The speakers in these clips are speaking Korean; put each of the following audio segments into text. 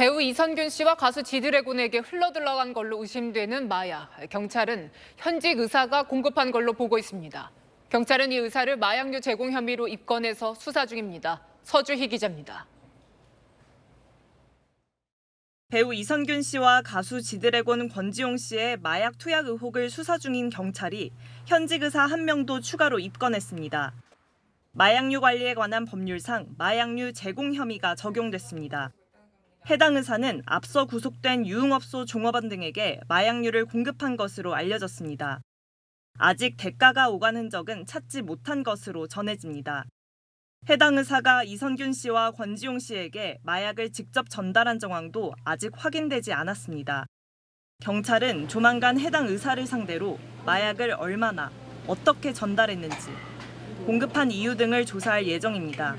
배우 이선균 씨와 가수 지드래곤에게 흘러들어간 걸로 의심되는 마약. 경찰은 현직 의사가 공급한 걸로 보고 있습니다. 경찰은 이 의사를 마약류 제공 혐의로 입건해서 수사 중입니다. 서주희 기자입니다. 배우 이선균 씨와 가수 지드래곤 권지용 씨의 마약 투약 의혹을 수사 중인 경찰이 현직 의사 한 명도 추가로 입건했습니다. 마약류 관리에 관한 법률상 마약류 제공 혐의가 적용됐습니다. 해당 의사는 앞서 구속된 유흥업소 종업원 등에게 마약류를 공급한 것으로 알려졌습니다. 아직 대가가 오간 흔적은 찾지 못한 것으로 전해집니다. 해당 의사가 이선균 씨와 권지용 씨에게 마약을 직접 전달한 정황도 아직 확인되지 않았습니다. 경찰은 조만간 해당 의사를 상대로 마약을 얼마나 어떻게 전달했는지 공급한 이유 등을 조사할 예정입니다.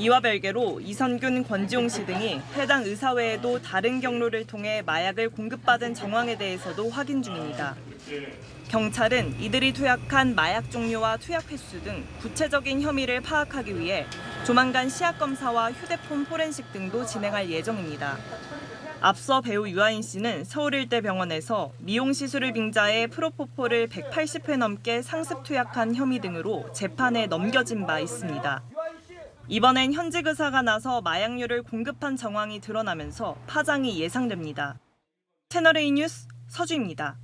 이와 별개로 이선균, 권지용 씨 등이 해당 의사 외에도 다른 경로를 통해 마약을 공급받은 정황에 대해서도 확인 중입니다. 경찰은 이들이 투약한 마약 종류와 투약 횟수 등 구체적인 혐의를 파악하기 위해 조만간 시약 검사와 휴대폰 포렌식 등도 진행할 예정입니다. 앞서 배우 유아인 씨는 서울일대 병원에서 미용 시술을 빙자해 프로포폴을 180회 넘게 상습 투약한 혐의 등으로 재판에 넘겨진 바 있습니다. 이번엔 현직 의사가 나서 마약류를 공급한 정황이 드러나면서 파장이 예상됩니다. 채널A 뉴스 서주입니다.